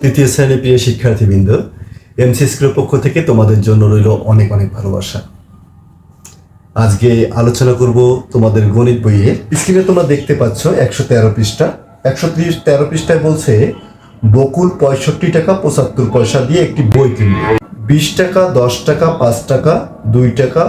তৃতীয় শ্রেণির প্রিয় শিক্ষার্থীবৃন্দ এমসি স্কুলের পক্ষ থেকে তোমাদের জন্য রইল অনেক অনেক ভালোবাসা। আজকে আলোচনা করব তোমাদের গণিত বইয়ের। স্ক্রিনে তোমরা দেখতে পাচ্ছ একশো তেরো পৃষ্ঠা। একশো ত্রিশ, তেরো পৃষ্ঠায় বলছে, বকুল পঁয়ষট্টি টাকা পঁচাত্তর পয়সা দিয়ে একটি বই কিনবে। বিশ টাকা, দশ টাকা, পাঁচ টাকা, দুই টাকা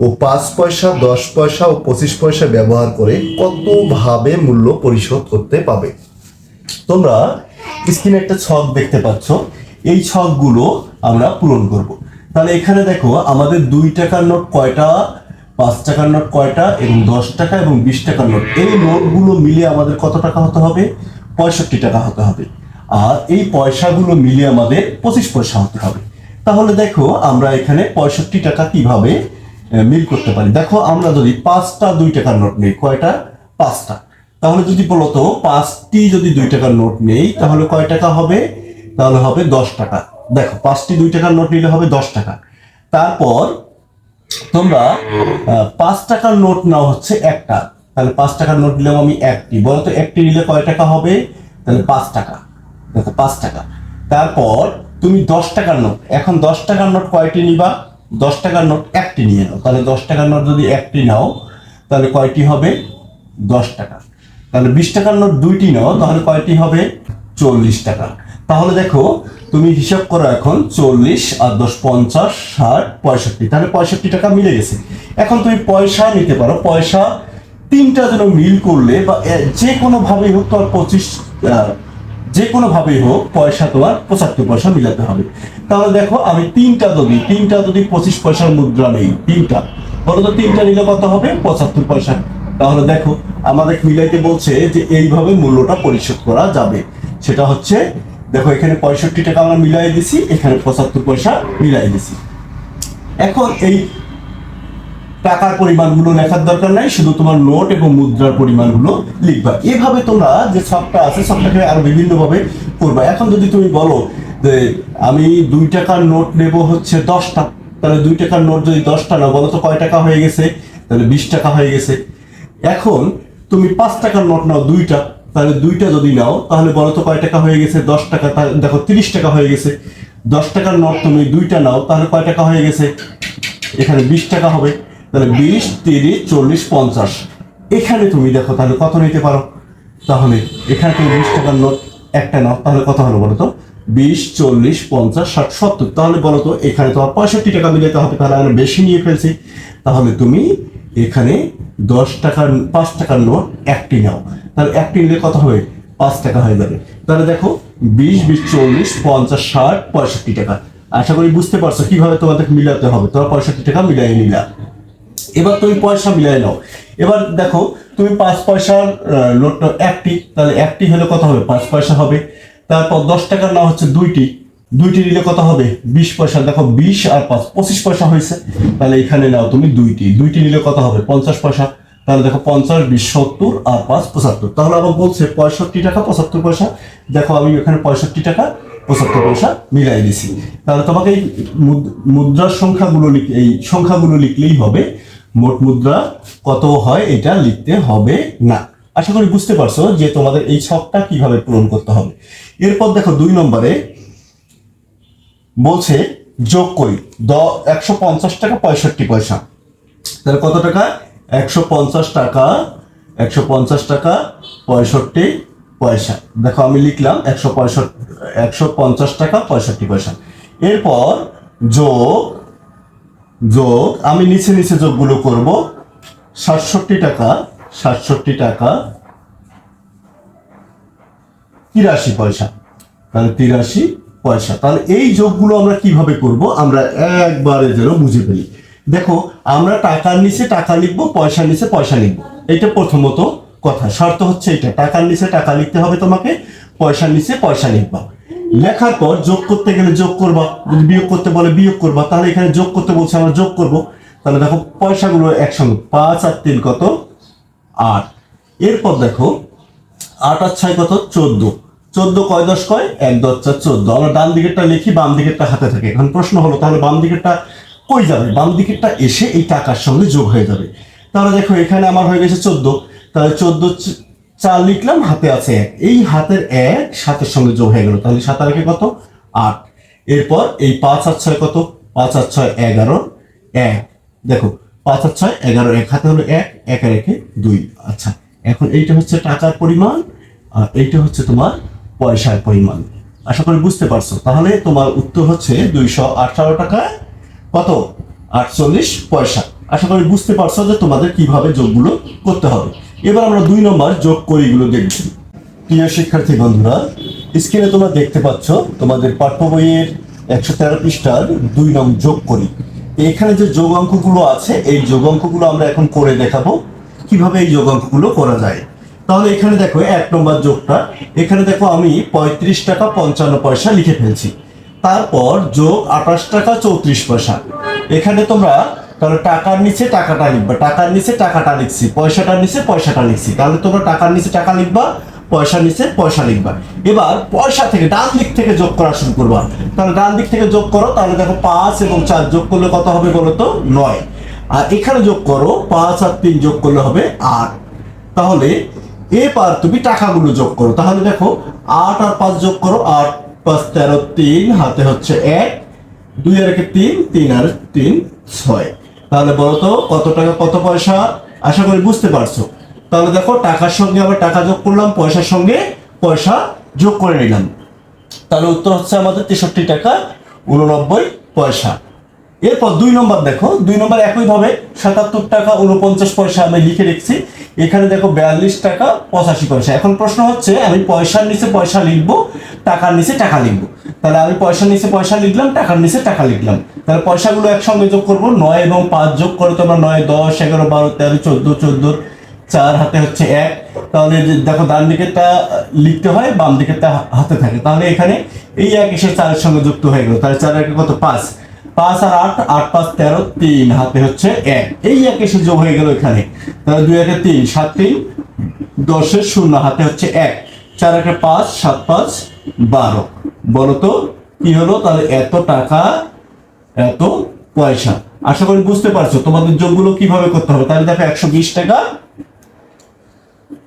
ও পাঁচ পয়সা, দশ পয়সা ও পঁচিশ পয়সা ব্যবহার করে কতভাবে মূল্য পরিশোধ করতে পাবে? তোমরা স্ক্রিনে একটা ছক দেখতে পাচ্ছ। এই ছকগুলো আমরা পূরণ করব। তাহলে এখানে দেখো, আমাদের দুই টাকার নোট কয়টা, পাঁচ টাকার নোট কয়টা এবং দশ টাকা এবং বিশ টাকার নোট। এই নোটগুলো মিলিয়ে আমাদের কত টাকা হতে হবে? পঁয়ষট্টি টাকা হতে হবে। আর এই পয়সাগুলো মিলিয়ে আমাদের পঁচিশ পয়সা হতে হবে। তাহলে দেখো, আমরা এখানে পঁয়ষট্টি টাকা কীভাবে মিল করতে পারি? দেখো, আমরা যদি পাঁচটা, দুই টাকার নোট নেই, কয়টা? পাঁচটা। তাহলে যদি বলতো পাঁচটি যদি দুই টাকার নোট নেই, তাহলে কয় টাকা হবে? তাহলে হবে দশ টাকা। দেখো, পাঁচটি দুই টাকার নোট নিলে হবে দশ টাকা। তারপর তোমরা পাঁচ টাকার নোট নাও হচ্ছে একটা। তাহলে পাঁচ টাকার নোট নিলাম আমি একটি। বলতো একটি নিলে কয় টাকা হবে? তাহলে পাঁচ টাকা। দেখো, পাঁচ টাকা। তারপর তুমি দশ টাকার নোট, এখন দশ টাকার নোট কয়টি নিবা? দশ টাকার নোট একটি নিয়ে নাও। তাহলে দশ টাকার নোট যদি একটি নাও, তাহলে কয়টি হবে? দশ টাকা। তাহলে বিশ টাকার নোট দুইটি নাও, তাহলে কয়টি হবে? চল্লিশ টাকা। তাহলে দেখো, তুমি হিসাব করো এখন চল্লিশ আর দশ পঞ্চাশ, ষাট, পঁয়ষট্টি। তাহলে পঁয়ষট্টি টাকা মিলে গেছে। এখন তুমি পয়সা নিতে পারো। পয়সা তিনটা যেন মিল করলে বা যে কোনো ভাবেই হোক তোমার পঁচিশ যে কোনো ভাবেই হোক পয়সা তোমার পঁচাত্তর পয়সা মিলাতে হবে। তাহলে দেখো, আমি তিনটা যদি তিনটা যদি পঁচিশ পয়সার মুদ্রা নেই, তিনটা, বলো তো তিনটা নিলে কত হবে? পঁচাত্তর পয়সা। তাহলে দেখো, আমাদের মিলাইতে বলছে যে এইভাবে মূল্যটা পরিশোধ করা যাবে। সেটা হচ্ছে, দেখো এখানে পঁয়ষট্টি টাকা আমরা মিলাই দিছি, এখানে পঁচাত্তর পয়সা মিলাই দিছি। এখন এই টাকার পরিমাণগুলো লেখার দরকার নাই, শুধু তোমার নোট এবং মুদ্রার পরিমাণগুলো লিখবা। এভাবে তোমরা যে সবটা আছে, সবটাকে আরও বিভিন্নভাবে করবা। এখন যদি তুমি বলো যে আমি দুই টাকার নোট নেব হচ্ছে দশটা, তাহলে দুই টাকার নোট যদি দশটা না, বলো তো কয় টাকা হয়ে গেছে? তাহলে বিশ টাকা হয়ে গেছে। এখন তুমি পাঁচ টাকার নোট নাও দুইটা, তাহলে দুইটা যদি নাও, তাহলে বলো তো কয় টাকা হয়ে গেছে? দশ টাকা দেখো তিরিশ টাকা হয়ে গেছে। দশ টাকার নোট তুমি দুইটা নাও, তাহলে কয় টাকা হয়ে গেছে? এখানে বিশ টাকা হবে। তাহলে বিশ, তিরিশ, চল্লিশ, পঞ্চাশ। এখানে তুমি দেখো তাহলে কত নিতে পারো? তাহলে এখানে তুমি বিশ টাকার নোট একটা নাও, তাহলে কত হলো বলো তো? বিশ, চল্লিশ, পঞ্চাশ, ষাট, সত্তর। তাহলে বলো তো এখানে তোমার পঁয়ষট্টি টাকা মিলাতে হবে, তাহলে আমরা বেশি নিয়ে ফেলছি। তাহলে তুমি এখানে দশ টাকার, পাঁচ টাকার নোট একটি নাও। তাহলে একটি নিলে কত হবে? পাঁচ টাকা হয়ে যাবে। তাহলে দেখো, বিশ বিশ, চল্লিশ, পঞ্চাশ, ষাট, পঁয়ষট্টি টাকা। আশা করি বুঝতে পারছ কীভাবে তোমাদের মিলাতে হবে। তোমার পঁয়ষট্টি টাকা মিলাই নিলা। এবার তুমি পয়সা মিলাই নাও। এবার দেখো, তুমি পাঁচ পয়সার নোটটা একটি, তাহলে একটি হলে কত হবে? পাঁচ পয়সা হবে। তারপর দশ টাকার নাও হচ্ছে দুইটি। দুইটি নিলে কত হবে? বিশ পয়সা। দেখো, বিশ আর পাঁচ, পঁচিশ পয়সা হয়েছে। তাহলে এখানে নাও তুমি দুইটি। দুইটি নিলে কত হবে? পঞ্চাশ পয়সা। তাহলে দেখো, পঞ্চাশ, বিশ, সত্তর আর পাঁচ, পঁচাত্তর। তাহলে আবার বলছে পঁয়ষট্টি টাকা, পঁচাত্তর পয়সা। দেখো, আমি এখানে পঁয়ষট্টি টাকা, পঁচাত্তর পয়সা মিলাই দিছি। তাহলে তোমাকে এই মুদ- মুদ্রার সংখ্যাগুলো এই সংখ্যাগুলো লিখলেই হবে। মোট মুদ্রা কত হয় এটা লিখতে হবে না। আশা করি বুঝতে পারছ যে তোমাদের এই ছকটা কীভাবে পূরণ করতে হবে। এরপর দেখো, দুই নম্বরে বলছে, যোগ করি। দ, একশো পঞ্চাশ টাকা, পঁয়ষট্টি পয়সা। তাহলে কত টাকা? একশো পঞ্চাশ টাকা, একশো পঞ্চাশ টাকা, পঁয়ষট্টি পয়সা। দেখো, আমি লিখলাম একশো পঁয়ষট্টি একশো পঞ্চাশ টাকা, পঁয়ষট্টি পয়সা। এরপর যোগ যোগ, আমি নিচে নিচে যোগগুলো করব। সাতষট্টি টাকা সাতষট্টি টাকা, তিরাশি পয়সা। তাহলে তিরাশি পয়সা। তাহলে এই যোগগুলো আমরা কীভাবে করব? আমরা একবারে যেন বুঝে ফেলি। দেখো, আমরা টাকার নিচে টাকা লিখব পয়সার নিচে পয়সা লিখব। এটা প্রথমত কথা। শর্ত হচ্ছে এটা। টাকার নিচে টাকা লিখতে হবে তোমাকে পয়সার নিচে পয়সা লিখবা। লেখার পর যোগ করতে গেলে যোগ করবা। বিয়োগ করতে বলে বিয়োগ করবা, তাহলে এখানে যোগ করতে বলছে আমরা যোগ করব। তাহলে দেখো, পয়সাগুলো একসঙ্গে। পাঁচ আর তিন কত? আট। এরপর দেখো, আট আর ছয় কত? চোদ্দ। চোদ্দ কয় দশ কয়? এক, দশ, চার, চোদ্দ। আমরা ডান দিকেরটা লিখি, বাম দিকেরটা হাতে থাকে। এখন প্রশ্ন হলো, তাহলে বাম দিকেরটা কই যাবে? বাম দিকেরটা এসে এই টাকার সঙ্গে যোগ হয়ে যাবে। তাহলে দেখো, এখানে আমার হয়ে গেছে চোদ্দ। তাহলে চোদ্দ চার লিখলাম, হাতে আছে এক। এই হাতের এক সাতের সঙ্গে যোগ হয়ে গেল। তাহলে সাত আর কত? আট। এরপর এই পাঁচ আর ছয় কত? পাঁচ আর ছয়, এগারো। এক। দেখো, পাঁচ আর ছয়, এগারো, এক। হাতে হলো এক এক আর একে দুই। আচ্ছা এখন এইটা হচ্ছে টাকার পরিমাণ, আর এইটা হচ্ছে তোমার পয়সার পরিমাণ। আশা করি বুঝতে পারছ। তাহলে তোমার উত্তর হচ্ছে দুইশো আঠারো টাকা। কত? আটচল্লিশ পয়সা। আশা করি বুঝতে পারছ যে তোমাদের কীভাবে যোগগুলো করতে হবে। এবার আমরা দুই নম্বর যোগ করিগুলো দেখব। প্রিয় শিক্ষার্থী বন্ধুরা স্ক্রিনে তোমরা দেখতে পাচ্ছ তোমাদের পাঠ্য বইয়ের একশো তেরো পৃষ্ঠার দুই নং যোগ করি। এখানে যে যোগ অঙ্কগুলো আছে, এই যোগ অঙ্কগুলো আমরা এখন করে দেখাবো। কীভাবে এই যোগ অঙ্কগুলো করা যায়? তাহলে এখানে দেখো, এক নম্বর যোগটা। এখানে দেখো, আমি পঁয়ত্রিশ টাকা পঞ্চান্ন পয়সা লিখে ফেলছি। তারপর যোগ আঠাশ টাকা চৌত্রিশ পয়সা। এখানে তোমরা, তাহলে টাকার নিচে টাকাটা লিখবা। টাকার নিচে টাকাটা লিখছি, পয়সাটার নিচে পয়সাটা লিখছি। তাহলে তোমরা টাকার নিচে টাকা লিখবা, পয়সার নিচে পয়সা লিখবা। এবার পয়সা থেকে ডান দিক থেকে যোগ করা শুরু করবা। তাহলে ডান দিক থেকে যোগ করো, তাহলে দেখো পাঁচ এবং চার যোগ করলে কত হবে বলো তো? নয়। আর এখানে যোগ করো, পাঁচ আর তিন যোগ করলে হবে আট। তাহলে এবার তুমি টাকাগুলো যোগ করো। তাহলে দেখো, আট আর পাঁচ যোগ করো, আট পাঁচ তেরো তিন, হাতে হচ্ছে এক, দুই আর একে তিন তিন আর তিন, ছয়। তাহলে বলো তো, কত টাকা, কত পয়সা? আশা করি বুঝতে পারছ। তাহলে দেখো, টাকার সঙ্গে আবার টাকা যোগ করলাম, পয়সার সঙ্গে পয়সা যোগ করে নিলাম। তাহলে উত্তর হচ্ছে আমাদের তেষট্টি টাকা উননব্বই পয়সা। এরপর দুই নম্বর দেখো, দুই নম্বর একইভাবে সাতাত্তর টাকা উনপঞ্চাশ পয়সা আমি লিখে রেখেছি। এখানে দেখো বিয়াল্লিশ টাকা পঁচাশি পয়সা। এখন প্রশ্ন হচ্ছে, আমি পয়সার নিচে পয়সা লিখব, টাকার নিচে টাকা লিখব? তাহলে আমি পয়সার নিচে পয়সা লিখলাম, টাকার নিচে টাকা লিখলাম। তাহলে পয়সাগুলো একসঙ্গে যোগ করব, নয় এবং পাঁচ যোগ করে তোমরা নয়, দশ, এগারো, বারো, তেরো, চোদ্দ চোদ্দ, চার হাতে হচ্ছে এক। তাহলে দেখো ডান দিকেরটা লিখতে হয়, বাম দিকেরটা হাতে থাকে। তাহলে এখানে এই এক এসে চারের সঙ্গে যুক্ত হয়ে গেল। তাহলে চার একে কত? পাঁচ। পাঁচ আর আট আট পাঁচ তেরো, তিন, হাতে হচ্ছে এক। এই এক এসে যোগ হয়ে গেল এখানে। তাহলে দুই একে তিন, সাত তিন দশের শূন্য, হাতে হচ্ছে এক। চার একে পাঁচ, সাত পাঁচ, বারো। বলো তো, কি হলো? তাহলে এত টাকা, এত পয়সা। আশা করি বুঝতে পারছ, তোমাদের যোগগুলো কীভাবে করতে হবে? তাহলে দেখো একশো বিশ টাকা।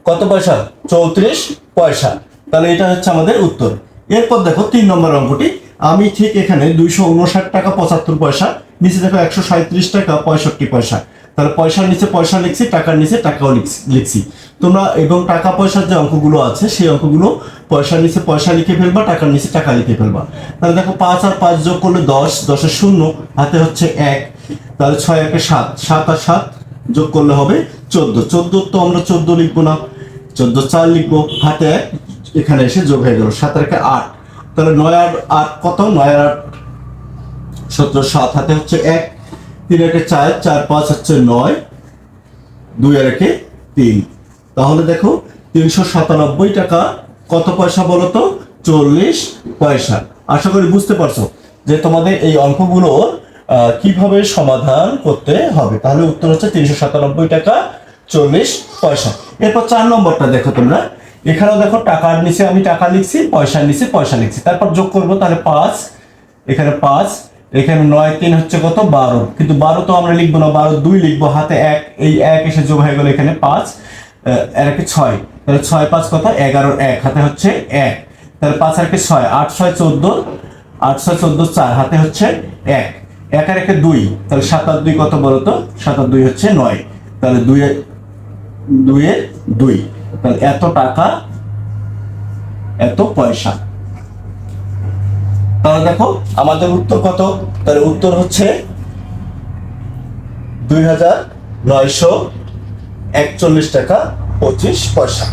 কত পয়সা? চৌত্রিশ পয়সা। তাহলে এটা হচ্ছে আমাদের উত্তর। এরপর দেখো তিন নম্বর অঙ্কটি আমি ঠিক এখানে দুইশো উনষাট টাকা পঁচাত্তর পয়সা, নিচে দেখো একশো সাঁত্রিশ টাকা পঁয়ষট্টি পয়সা। তাহলে পয়সার নিচে পয়সা লিখছি, টাকার নিচে টাকাও লিখছি- তোমরা এবং টাকা পয়সার যে অঙ্কগুলো আছে, সেই অঙ্কগুলো পয়সার নিচে পয়সা লিখে ফেলবা, টাকার নিচে টাকা লিখে ফেলবা। তাহলে দেখো পাঁচ আর পাঁচ যোগ করলে দশ, দশের শূন্য, হাতে হচ্ছে এক। তাহলে ছয় একে সাত সাত আর সাত যোগ করলে হবে চোদ্দ। চোদ্দ তো আমরা চোদ্দ লিখব না। চোদ্দ চার লিখব, হাতে এক, এখানে এসে যোগ হয়ে গেল। সাত রেখে আট। তাহলে নয় আর আট কত? নয় আট সতেরো, সাত। হাতে হচ্ছে এক, তিন একে চার চার, পাঁচ হচ্ছে নয়, দুই আর একে তিন। তাহলে দেখো, তিনশো সাতানব্বই টাকা। কত পয়সা বলো তো? চল্লিশ পয়সা। আশা করি বুঝতে পারছ যে তোমাদের এই অঙ্কগুলো কীভাবে সমাধান করতে হবে। তাহলে উত্তর হচ্ছে তিনশো সাতানব্বই টাকা, চল্লিশ পয়সা। এরপর চার নম্বরটা দেখো তোমরা। এখানেও দেখো টাকার নিচে আমি টাকা লিখছি, পয়সার নিচে পয়সা লিখছি। তারপর যোগ করব, তাহলে পাঁচ, এখানে পাঁচ, এখানে নয়, তিন হচ্ছে কত? বারো। কিন্তু বারো তো আমরা লিখব না, বারো দুই লিখব, হাতে এক, এই এক এসে যোগ হয়ে গেল এখানে পাঁচ আর একে ছয়। তাহলে ছয় পাঁচ কত? এগারো এক, হাতে হচ্ছে এক। তাহলে পাঁচ আর একে ছয়, আট ছয় চোদ্দ, আট ছয় চোদ্দ চার, হাতে হচ্ছে এক। এক আর একে দুই, তাহলে সাত আর দুই কত বলো তো সাত আর দুই হচ্ছে নয়। তাহলে দুইয়ে দুইয়ে দুই। এত টাকা, এত পয়সা। তাহলে দেখো, আমাদের উত্তর কত? তাহলে উত্তর হচ্ছে দুই হাজার নয়শো একচল্লিশ টাকা পঁচিশ পয়সা।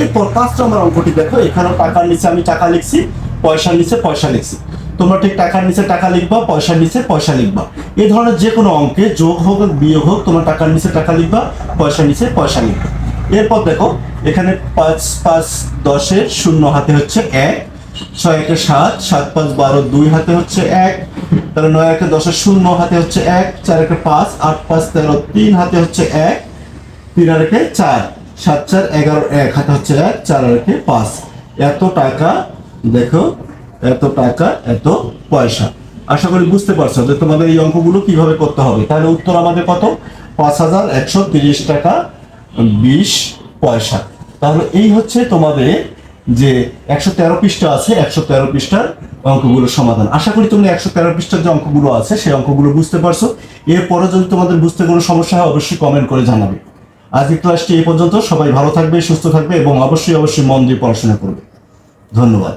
এরপর পাঁচ নম্বর অঙ্কটি দেখো, এখানেও টাকার নিচে আমি টাকা লিখছি, পয়সার নিচে পয়সা লিখছি। তোমরা ঠিক টাকার নিচে টাকা লিখবা, পয়সার নিচে পয়সা লিখবা। এই ধরনের যে কোনো অঙ্কে যোগ হোক বিয়োগ হোক, তোমার টাকার নিচে টাকা লিখবা, পয়সার নিচে পয়সা লিখবা। এরপর দেখো, এখানে পাঁচ পাঁচ, দশের শূন্য হাতে হচ্ছে এক, ছয় একে সাত সাত, পাঁচ, বারো, দুই হাতে হচ্ছে এক, তাহলে নয় একে দশের শূন্য হাতে হচ্ছে এক, চার একে পাঁচ, আট, পাঁচ, তেরো, তিন হাতে হচ্ছে এক, তিন আর একে চার, সাত, চার, এগারো, এক হাতে হচ্ছে এক, চার আর একে পাঁচ। এত টাকা, দেখো, এত টাকা, এত পয়সা। আশা করি বুঝতে পারছ যে তোমাদের এই অঙ্কগুলো কীভাবে করতে হবে। তাহলে উত্তর আমাদের কত? পাঁচ হাজার একশো তিরিশ টাকা বিশ পয়সা তাহলে এই হচ্ছে তোমাদের যে একশো তেরো পৃষ্ঠা আছে, একশো তেরো পৃষ্ঠার অঙ্কগুলোর সমাধান। আশা করি তোমরা একশো তেরো পৃষ্ঠার যে অঙ্কগুলো আছে, সেই অঙ্কগুলো বুঝতে পারছ। এরপরে যদি তোমাদের বুঝতে কোনো সমস্যা হয়, অবশ্যই কমেন্ট করে জানাবে। আজকের ক্লাসটি এই পর্যন্ত। সবাই ভালো থাকবে, সুস্থ থাকবে এবং অবশ্যই অবশ্যই মন দিয়ে পড়াশোনা করবে। ধন্যবাদ।